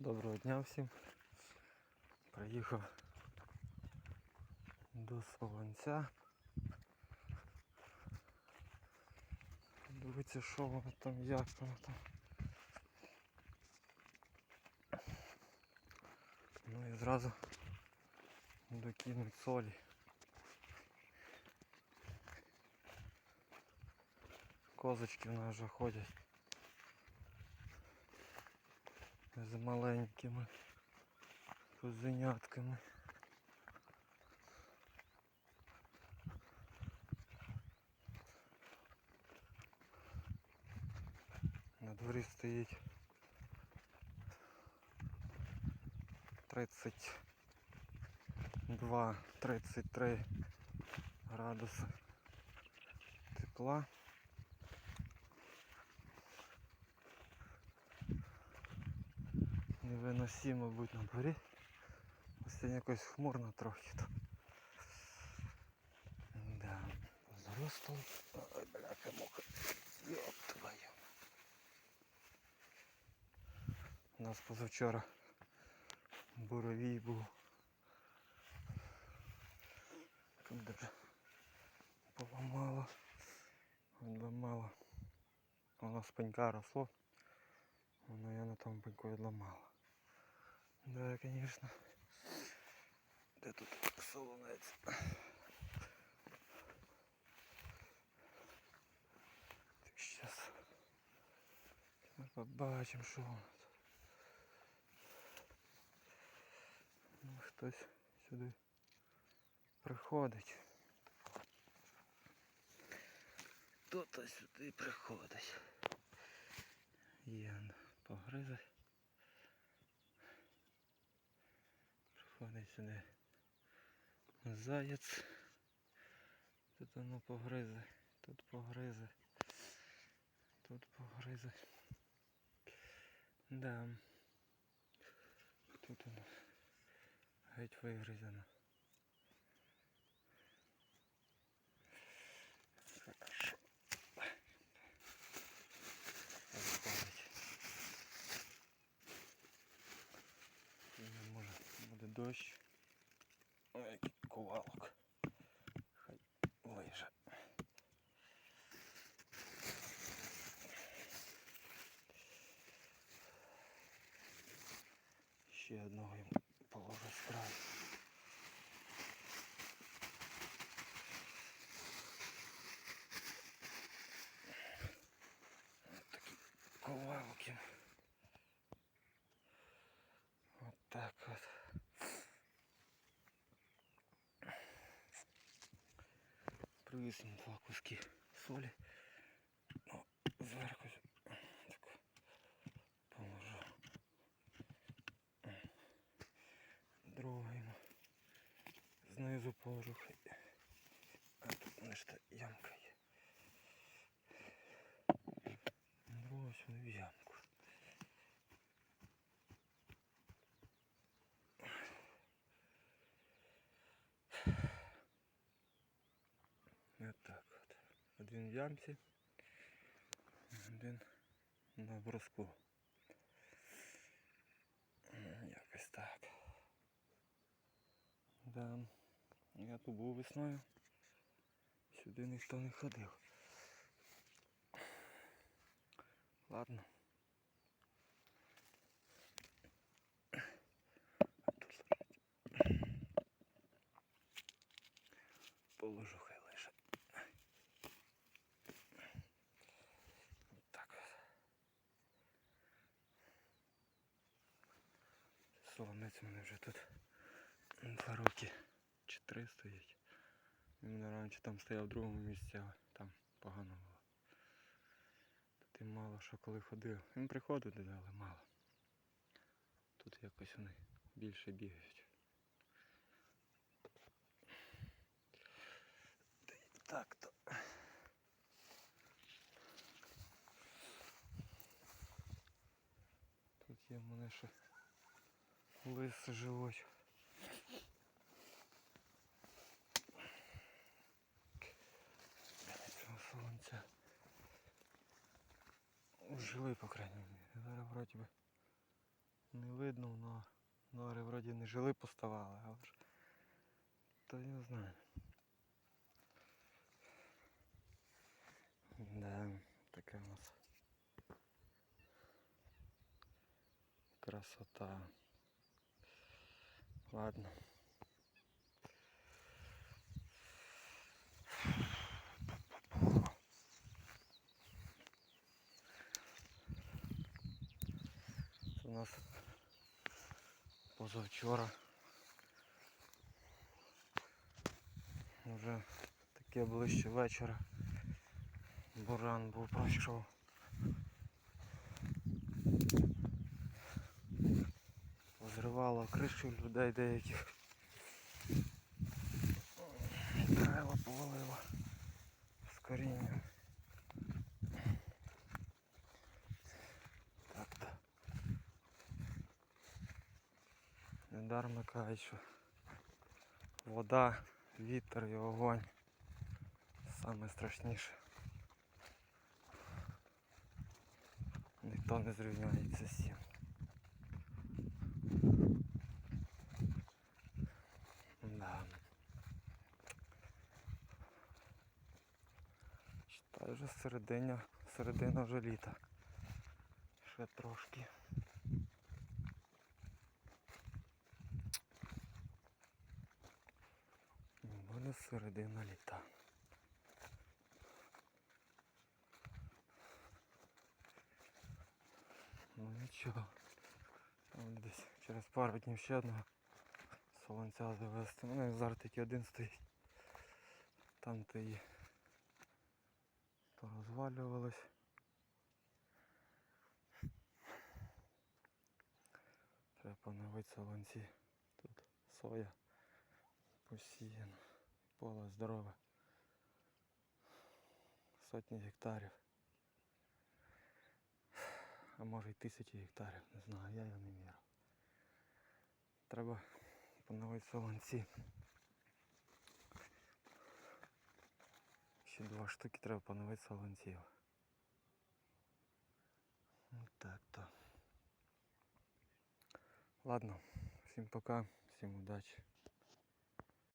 Доброго дня всім. Приїхав до Солонця. Дивіться, що воно там, як воно там. Ну і зразу докинуть солі. Козочки в нас вже ходять. З маленькими козенятками. На дворі стоїть 32-33 градуси тепла. Невиносимо бути на дворі. Ось якось хмурно трохи тут. Да. Зростом. Ой, бляха муха. Йоп твою. У нас позавчора буровій був. Тут даже поламало. Відламало. Воно з пенька росло. Воно я на тому пеньку відламало. Да, конечно. Де тут солонець? Так, сейчас ми побачимо, що воно. Ну, хтось сюди приходить. Хто-то сюди приходить. Є погризе. Сюди заяць. Тут воно погризе, тут погризе, тут погризе. Да. Тут воно геть вигризено. Хорошо. Може, буде дощ. Ой, який ковалок. Хай лиже. Ще одного йому положу з краю. Ось такі ковалки. Вот так вот. Привіз їм два куски солі. Ну, зверху с- так положу. Другий йому знизу положу. хай. А тут мене ж та ямка є. Другого сюди в ямку. Вот так от. Один в ямці, один на бруску. Якось так. Да. Я тут був весною. Сюди ніхто не ходив. Ладно. Лежить. Положу хай лише. Так. Солонець мене вже тут два роки чи три стоїть. Він раніше там стояв в другому місці, але там погано було. Тут і мало що коли ходив. Він приходив туди, але мало. Тут якось вони більше бігають. Так то. Тут є в мене ще лис живуть. Жили, по крайній мірі. Зараз вроді би не видно, но нори вроді не жили поставали, але ж. То я знаю. Да, таке у нас. Красота. Ладно. У нас позавчора. Вже таке ближче вечора. Буран був пройшов. Позривало кришу людей деяких. Дерева повалило з корінням. Кажуть, що вода, вітер і огонь саме страшніше. Ніхто не зрівняється з цим. Да. Считай вже середина, середина вже літа. Ще трошки. Буде середина літа. Ну нічого. Десь через пару днів ще одного солонця довести. У мене зараз тільки один стоїть. Там то і порозвалювалось. Треба поновити солонці. Тут соя посіяна. Поле здорове. Сотні гектарів. А може й тисячі гектарів, не знаю, я його не міряв. Треба поновити солонці. Ще два штуки треба поновити солонців. Ну, Так то. Ладно, всім пока, всім удачі.